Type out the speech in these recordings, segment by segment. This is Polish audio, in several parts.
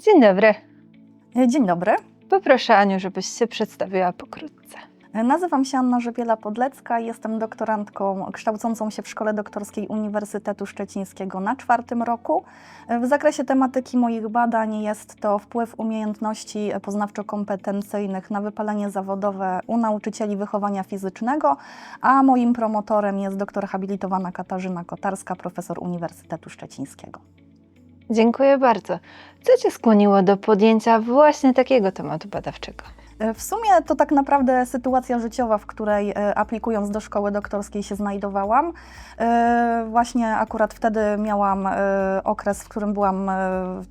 Dzień dobry. Dzień dobry. Poproszę Aniu, żebyś się przedstawiła pokrótce. Nazywam się Anna Żywiela-Podlecka jestem doktorantką kształcącą się w Szkole Doktorskiej Uniwersytetu Szczecińskiego na czwartym roku. W zakresie tematyki moich badań jest to wpływ umiejętności poznawczo-kompetencyjnych na wypalenie zawodowe u nauczycieli wychowania fizycznego, a moim promotorem jest doktor habilitowana Katarzyna Kotarska, profesor Uniwersytetu Szczecińskiego. Dziękuję bardzo. Co Cię skłoniło do podjęcia właśnie takiego tematu badawczego? W sumie to tak naprawdę sytuacja życiowa, w której e, aplikując do szkoły doktorskiej się znajdowałam. E, Właśnie akurat wtedy miałam e, okres, w którym byłam e,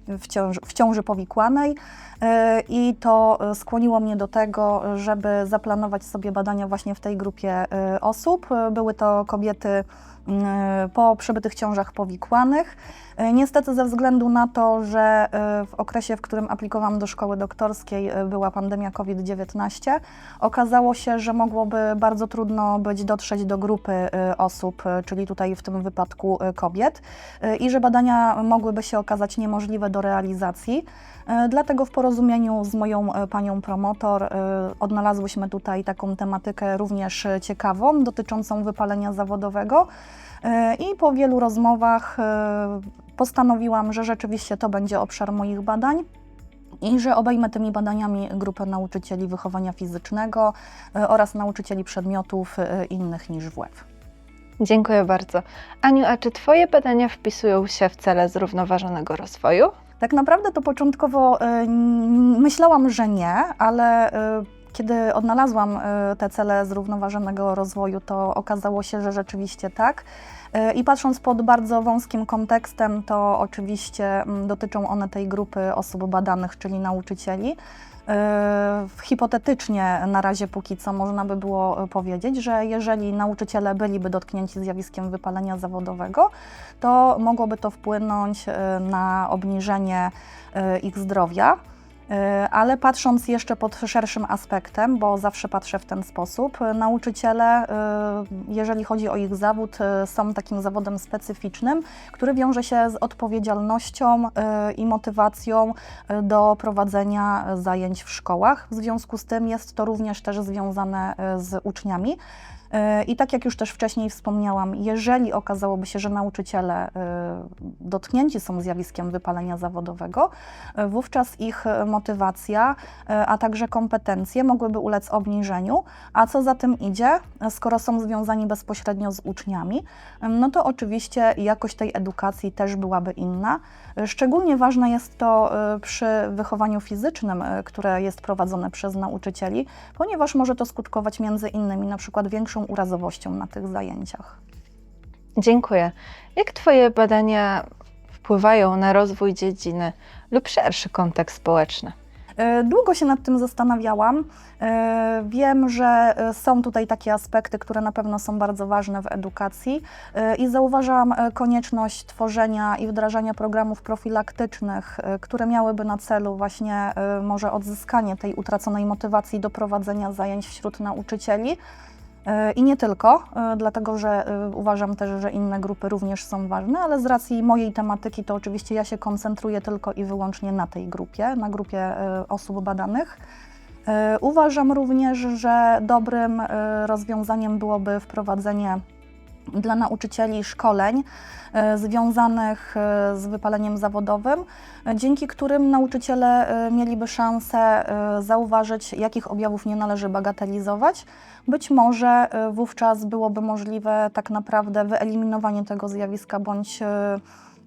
w ciąży, w ciąży powikłanej e, i to e, skłoniło mnie do tego, żeby zaplanować sobie badania właśnie w tej grupie e, osób. E, Były to kobiety mm, po przebytych ciążach powikłanych. E, Niestety ze względu na to, że e, w okresie, w którym aplikowałam do szkoły doktorskiej e, była pandemia COVID-19, okazało się, że mogłoby bardzo trudno być dotrzeć do grupy osób, czyli tutaj w tym wypadku kobiet i że badania mogłyby się okazać niemożliwe do realizacji. Dlatego w porozumieniu z moją panią promotor odnalazłyśmy tutaj taką tematykę również ciekawą dotyczącą wypalenia zawodowego. I po wielu rozmowach postanowiłam, że rzeczywiście to będzie obszar moich badań i że obejmę tymi badaniami grupę nauczycieli wychowania fizycznego e, oraz nauczycieli przedmiotów e, innych niż WF. Dziękuję bardzo. Aniu, a czy Twoje badania wpisują się w cele zrównoważonego rozwoju? Tak naprawdę to początkowo e, myślałam, że nie, ale e, kiedy odnalazłam e, te cele zrównoważonego rozwoju, to okazało się, że rzeczywiście tak. E, I patrząc pod bardzo wąskim kontekstem, to oczywiście mm, dotyczą one tej grupy osób badanych, czyli nauczycieli. E, Hipotetycznie na razie póki co można by było powiedzieć, że jeżeli nauczyciele byliby dotknięci zjawiskiem wypalenia zawodowego, to mogłoby to wpłynąć na obniżenie ich zdrowia. E, Ale patrząc jeszcze pod szerszym aspektem, bo zawsze patrzę w ten sposób, e, nauczyciele, e, jeżeli chodzi o ich zawód, są takim zawodem specyficznym, który wiąże się z odpowiedzialnością i motywacją do prowadzenia zajęć w szkołach. W związku z tym jest to również też związane z uczniami. I tak jak już też wcześniej wspomniałam, jeżeli okazałoby się, że nauczyciele e, dotknięci są zjawiskiem wypalenia zawodowego, e, wówczas ich e, motywacja, a także kompetencje mogłyby ulec obniżeniu, a co za tym idzie, skoro są związani bezpośrednio z uczniami, no to oczywiście jakość tej edukacji też byłaby inna. Szczególnie ważne jest to przy wychowaniu fizycznym, które jest prowadzone przez nauczycieli, ponieważ może to skutkować między innymi na przykład większą urazowością na tych zajęciach. Dziękuję. Jak Twoje badania wpływają na rozwój dziedziny lub szerszy kontekst społeczny? E, Długo się nad tym zastanawiałam. E, Wiem, że e, są tutaj takie aspekty, które na pewno są bardzo ważne w edukacji i zauważam konieczność tworzenia i wdrażania programów profilaktycznych, które miałyby na celu właśnie może odzyskanie tej utraconej motywacji do prowadzenia zajęć wśród nauczycieli. E, I nie tylko, e, dlatego że e, uważam też, że inne grupy również są ważne, ale z racji mojej tematyki to oczywiście ja się koncentruję tylko i wyłącznie na tej grupie, na grupie osób badanych. Uważam również, że dobrym rozwiązaniem byłoby wprowadzenie dla nauczycieli szkoleń e, związanych e, z wypaleniem zawodowym, e, dzięki którym nauczyciele mieliby szansę zauważyć, jakich objawów nie należy bagatelizować. Być może wówczas byłoby możliwe tak naprawdę wyeliminowanie tego zjawiska bądź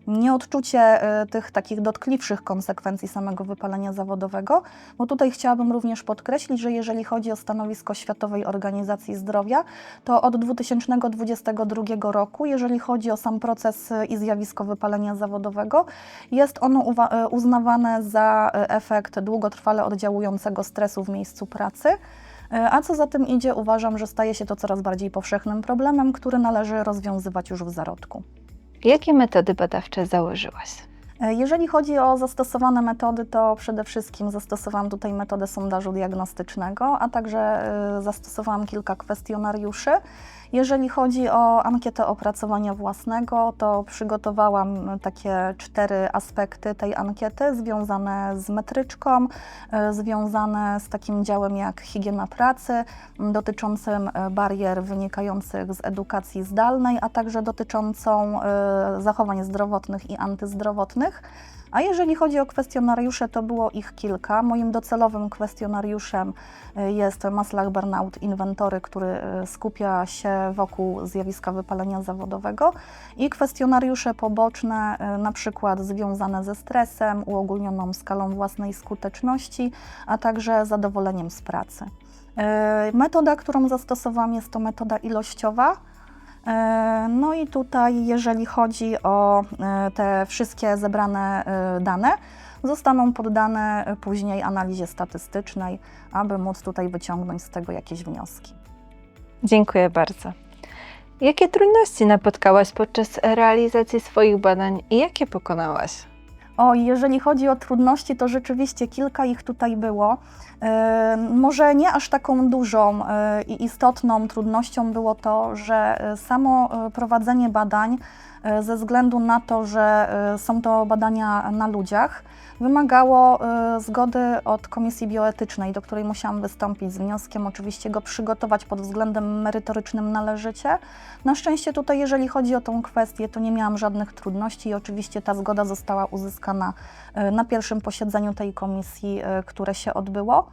nieodczucie e, tych takich dotkliwszych konsekwencji samego wypalenia zawodowego, bo tutaj chciałabym również podkreślić, że jeżeli chodzi o stanowisko Światowej Organizacji Zdrowia, to od 2022 roku, jeżeli chodzi o sam proces e, i zjawisko wypalenia zawodowego, jest ono e, uznawane za efekt długotrwale oddziałującego stresu w miejscu pracy. A co za tym idzie, uważam, że staje się to coraz bardziej powszechnym problemem, który należy rozwiązywać już w zarodku. Jakie metody badawcze założyłaś? E, Jeżeli chodzi o zastosowane metody, to przede wszystkim zastosowałam tutaj metodę sondażu diagnostycznego, a także e, zastosowałam kilka kwestionariuszy. Jeżeli chodzi o ankietę opracowania własnego, to przygotowałam takie cztery aspekty tej ankiety związane z metryczką, e, związane z takim działem jak higiena pracy, dotyczącym e, barier wynikających z edukacji zdalnej, a także dotyczącą e, zachowań zdrowotnych i antyzdrowotnych. A jeżeli chodzi o kwestionariusze, to było ich kilka. Moim docelowym kwestionariuszem y, jest Maslach Burnout Inwentory, który y, skupia się wokół zjawiska wypalenia zawodowego i kwestionariusze poboczne, y, na przykład związane ze stresem, uogólnioną skalą własnej skuteczności, a także zadowoleniem z pracy. Metoda, którą zastosowałam, jest to metoda ilościowa. E, No i tutaj, jeżeli chodzi o e, te wszystkie zebrane e, dane, zostaną poddane później analizie statystycznej, aby móc tutaj wyciągnąć z tego jakieś wnioski. Dziękuję bardzo. Jakie trudności napotkałaś podczas realizacji swoich badań i jakie pokonałaś? O, jeżeli chodzi o trudności, to rzeczywiście kilka ich tutaj było. E, Może nie aż taką dużą e, i istotną trudnością było to, że e, samo prowadzenie badań, ze względu na to, że e, są to badania na ludziach, wymagało e, zgody od Komisji Bioetycznej, do której musiałam wystąpić z wnioskiem, oczywiście go przygotować pod względem merytorycznym należycie. Na szczęście tutaj, jeżeli chodzi o tą kwestię, to nie miałam żadnych trudności i oczywiście ta zgoda została uzyskana e, na pierwszym posiedzeniu tej komisji, e, które się odbyło.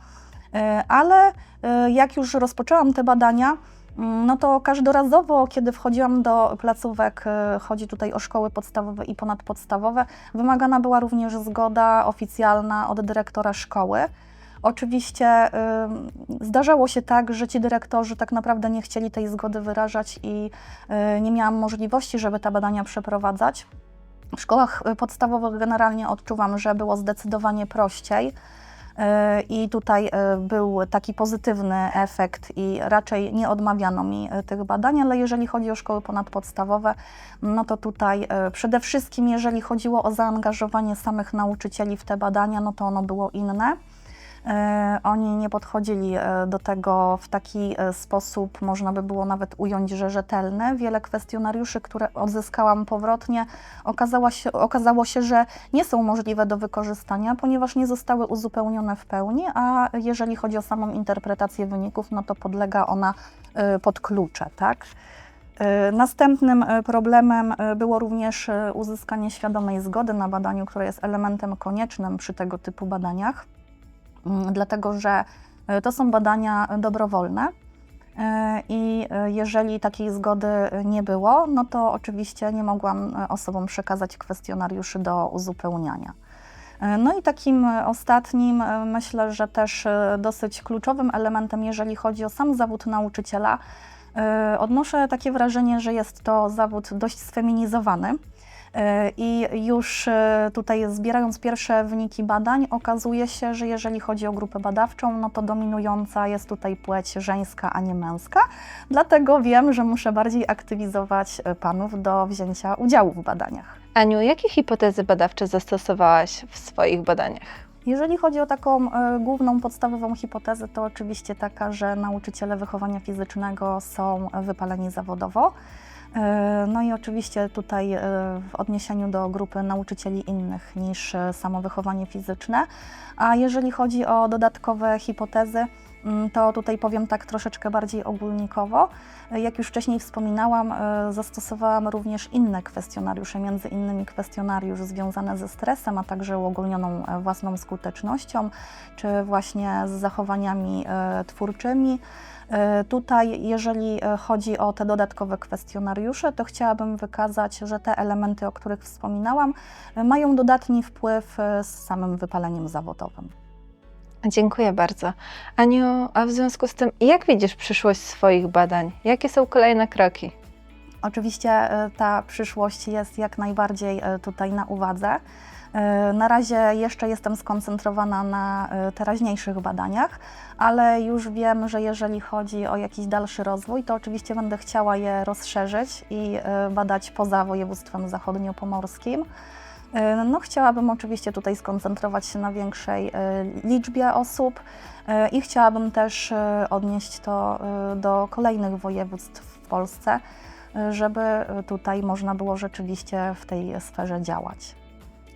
E, Ale e, jak już rozpoczęłam te badania, no to każdorazowo, kiedy wchodziłam do placówek, e, chodzi tutaj o szkoły podstawowe i ponadpodstawowe, wymagana była również zgoda oficjalna od dyrektora szkoły. Oczywiście y, zdarzało się tak, że ci dyrektorzy tak naprawdę nie chcieli tej zgody wyrażać i y, nie miałam możliwości, żeby te badania przeprowadzać. W szkołach y, podstawowych generalnie odczuwam, że było zdecydowanie prościej. Y, I tutaj y, był taki pozytywny efekt, i raczej nie odmawiano mi y, tych badań, ale jeżeli chodzi o szkoły ponadpodstawowe, no to tutaj przede wszystkim, jeżeli chodziło o zaangażowanie samych nauczycieli w te badania, no to ono było inne. E, Oni nie podchodzili e, do tego w taki e, sposób, można by było nawet ująć, że rzetelny. Wiele kwestionariuszy, które odzyskałam powrotnie, okazała się, okazało się, że nie są możliwe do wykorzystania, ponieważ nie zostały uzupełnione w pełni, a jeżeli chodzi o samą interpretację wyników, no to podlega ona pod klucze, tak? Następnym problemem było również uzyskanie świadomej zgody na badaniu, które jest elementem koniecznym przy tego typu badaniach, dlatego że e, to są badania dobrowolne. e, I e, jeżeli takiej zgody nie było, no to oczywiście nie mogłam osobom przekazać kwestionariuszy do uzupełniania. No i takim ostatnim, myślę, że też dosyć kluczowym elementem, jeżeli chodzi o sam zawód nauczyciela, odnoszę takie wrażenie, że jest to zawód dość sfeminizowany. E, I już e, tutaj zbierając pierwsze wyniki badań, okazuje się, że jeżeli chodzi o grupę badawczą, no to dominująca jest tutaj płeć żeńska, a nie męska. Dlatego wiem, że muszę bardziej aktywizować e, panów do wzięcia udziału w badaniach. Aniu, jakie hipotezy badawcze zastosowałaś w swoich badaniach? Jeżeli chodzi o taką główną, podstawową hipotezę, to oczywiście taka, że nauczyciele wychowania fizycznego są wypaleni zawodowo. E, No i oczywiście tutaj e, w odniesieniu do grupy nauczycieli innych niż e, samo wychowanie fizyczne. A jeżeli chodzi o dodatkowe hipotezy, to tutaj powiem tak troszeczkę bardziej ogólnikowo. Jak już wcześniej wspominałam, e, zastosowałam również inne kwestionariusze, między innymi kwestionariusz związany ze stresem, a także uogólnioną e, własną skutecznością, czy właśnie z zachowaniami e, twórczymi. Tutaj, jeżeli chodzi o te dodatkowe kwestionariusze, to chciałabym wykazać, że te elementy, o których wspominałam, mają dodatni wpływ z samym wypaleniem zawodowym. Dziękuję bardzo. Aniu, a w związku z tym, jak widzisz przyszłość swoich badań? Jakie są kolejne kroki? Oczywiście e, ta przyszłość jest jak najbardziej e, tutaj na uwadze. E, Na razie jeszcze jestem skoncentrowana na teraźniejszych badaniach, ale już wiem, że jeżeli chodzi o jakiś dalszy rozwój, to oczywiście będę chciała je rozszerzyć i badać poza województwem zachodniopomorskim. E, No, chciałabym oczywiście tutaj skoncentrować się na większej e, liczbie osób e, i chciałabym też odnieść to do kolejnych województw, w Polsce, żeby tutaj można było rzeczywiście w tej sferze działać.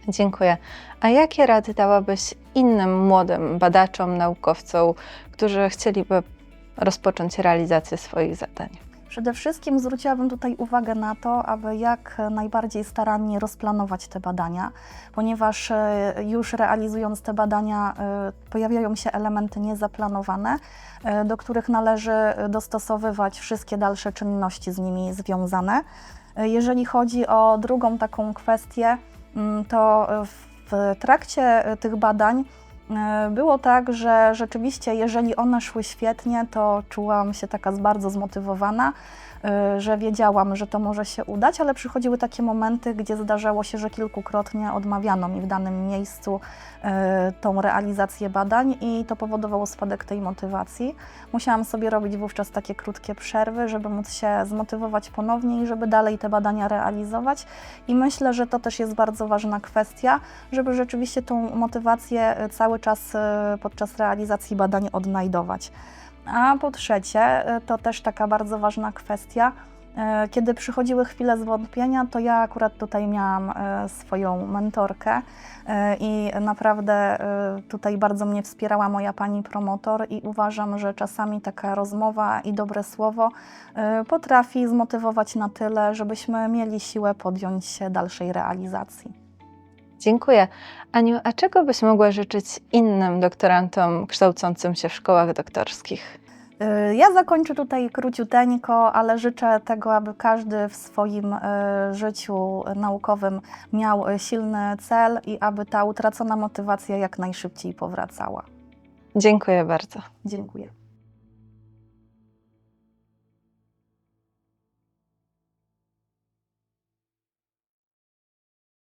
Dziękuję. A jakie rady dałabyś innym młodym badaczom, naukowcom, którzy chcieliby rozpocząć realizację swoich zadań? Przede wszystkim zwróciłabym tutaj uwagę na to, aby jak najbardziej starannie rozplanować te badania, ponieważ e, już realizując te badania e, pojawiają się elementy niezaplanowane, e, do których należy dostosowywać wszystkie dalsze czynności z nimi związane. Jeżeli chodzi o drugą taką kwestię, mm, to w trakcie tych badań Było tak, że rzeczywiście, jeżeli one szły świetnie, to czułam się taka bardzo zmotywowana, e, że wiedziałam, że to może się udać, ale przychodziły takie momenty, gdzie zdarzało się, że kilkukrotnie odmawiano mi w danym miejscu e, tą realizację badań i to powodowało spadek tej motywacji. Musiałam sobie robić wówczas takie krótkie przerwy, żeby móc się zmotywować ponownie i żeby dalej te badania realizować. I myślę, że to też jest bardzo ważna kwestia, żeby rzeczywiście tą motywację e, cały czas e, podczas realizacji badań odnajdować. A po trzecie, e, to też taka bardzo ważna kwestia, e, kiedy przychodziły chwile zwątpienia, to ja akurat tutaj miałam swoją mentorkę i naprawdę tutaj bardzo mnie wspierała moja pani promotor i uważam, że czasami taka rozmowa i dobre słowo potrafi zmotywować na tyle, żebyśmy mieli siłę podjąć się dalszej realizacji. Dziękuję. Aniu, a czego byś mogła życzyć innym doktorantom kształcącym się w szkołach doktorskich? Y, Ja zakończę tutaj króciuteńko, ale życzę tego, aby każdy w swoim y, życiu naukowym miał silny cel i aby ta utracona motywacja jak najszybciej powracała. Dziękuję bardzo. Dziękuję.